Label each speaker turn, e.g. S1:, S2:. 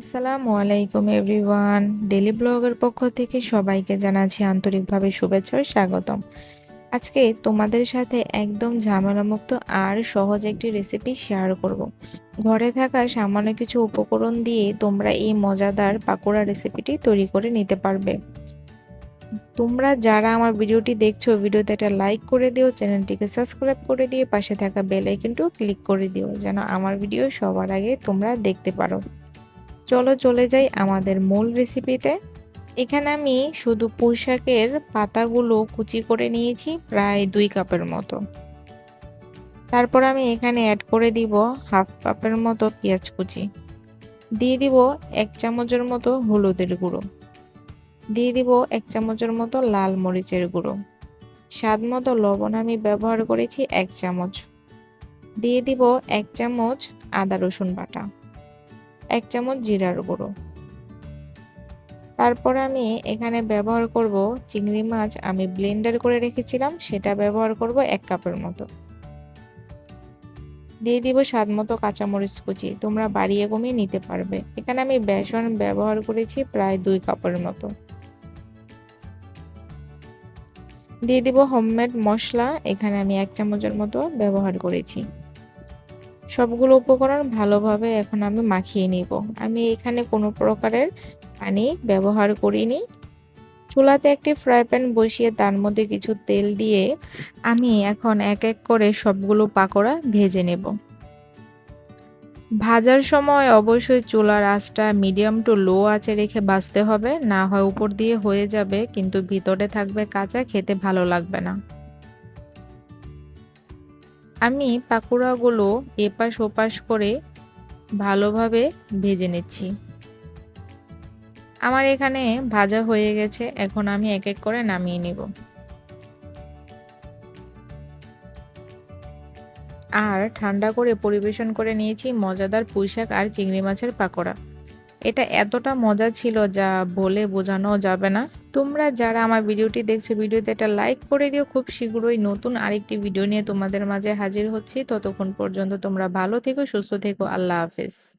S1: আসসালামু আলাইকুম everyone. Daily ব্লগের পক্ষ থেকে সবাইকে জানাচ্ছি আন্তরিকভাবে শুভেচ্ছা ও স্বাগতম। আজকে তোমাদের সাথে একদম ঝামেলামুক্ত আর সহজ একটি রেসিপি শেয়ার করব। ঘরে থাকা সামান্য কিছু উপকরণ দিয়ে তোমরা এই মজাদার পাকোড়া রেসিপিটি তৈরি করে নিতে পারবে। তোমরা যারা আমার ভিডিওটি দেখছ, ভিডিওতে একটা লাইক করে দিও, চ্যানেলটিকে সাবস্ক্রাইব করে দিয়ে পাশে থাকা বেল আইকনটিও ক্লিক করে দিও, যেন আমার ভিডিও সবার আগে তোমরা দেখতে পারো। চলো চলে যাই আমাদের মূল রেসিপিতে এখানে আমি শুধু পুঁইশাকের পাতাগুলো কুচি করে নিয়েছি প্রায় দুই কাপের মতো। তারপর আমি এখানে অ্যাড করে দিব হাফ কাপের মতো পেঁয়াজ কুচি। দিয়ে দিব এক চামচের মতো হলুদের গুঁড়ো। দিয়ে দিব এক চামচের মতো লাল মরিচের গুঁড়ো। স্বাদ মতো লবণ আমি ব্যবহার করেছি এক চামচ। দিয়ে দিব এক চামচ আদা রসুন বাটা। এক চামচ জিরার গুঁড়ো। তারপর আমি এখানে ব্যবহার করব চিংড়ি মাছ আমি ব্লেন্ডার করে রেখেছিলাম, সেটা ব্যবহার করব এক কাপের মতো। দিয়ে দিব স্বাদ মতো কাঁচামরিচ কুচি, তোমরা বাড়িয়ে কমিয়ে নিতে পারবে। এখানে আমি বেসন ব্যবহার করেছি প্রায় দুই কাপের মতো। দিয়ে দিব হোমমেড মশলা, এখানে আমি এক চামচের মতো ব্যবহার করেছি। সবগুলো উপকরণ ভালোভাবে এখন আমি মাখিয়ে নিব। আমি এখানে কোনো প্রকারের পানি ব্যবহার করিনি। চুলাতে একটি ফ্রাই প্যান বসিয়ে তার মধ্যে কিছু তেল দিয়ে আমি এখন এক এক করে সবগুলো পাকোড়া ভেজে নেব। ভাজার সময় অবশ্যই চুলার আঁচটা মিডিয়াম টু লো আঁচে রেখে বাঁচতে হবে। না হয় উপর দিয়ে হয়ে যাবে, কিন্তু ভিতরে থাকবে কাঁচা, খেতে ভালো লাগবে না। আমি পাকোড়াগুলো এপাশ ওপাশ করে ভালোভাবে ভেজে নিচ্ছি। আমার এখানে ভাজা হয়ে গেছে, এখন আমি এক এক করে নামিয়ে নিব। আর ঠান্ডা করে পরিবেশন করে নিয়েছি মজাদার পুঁইশাক আর চিংড়ি মাছের পাকোড়া। এটা এতটা মজা ছিল যা বলে বোঝানো যাবে না। তোমরা যারা আমার ভিডিওটি দেখছ, ভিডিওতে একটা লাইক করে দিও। খুব শীঘ্রই নতুন আরেকটি ভিডিও নিয়ে তোমাদের মাঝে হাজির হচ্ছি। ততক্ষণ পর্যন্ত তোমরা ভালো থেকো, সুস্থ থেকো। আল্লাহ হাফেজ।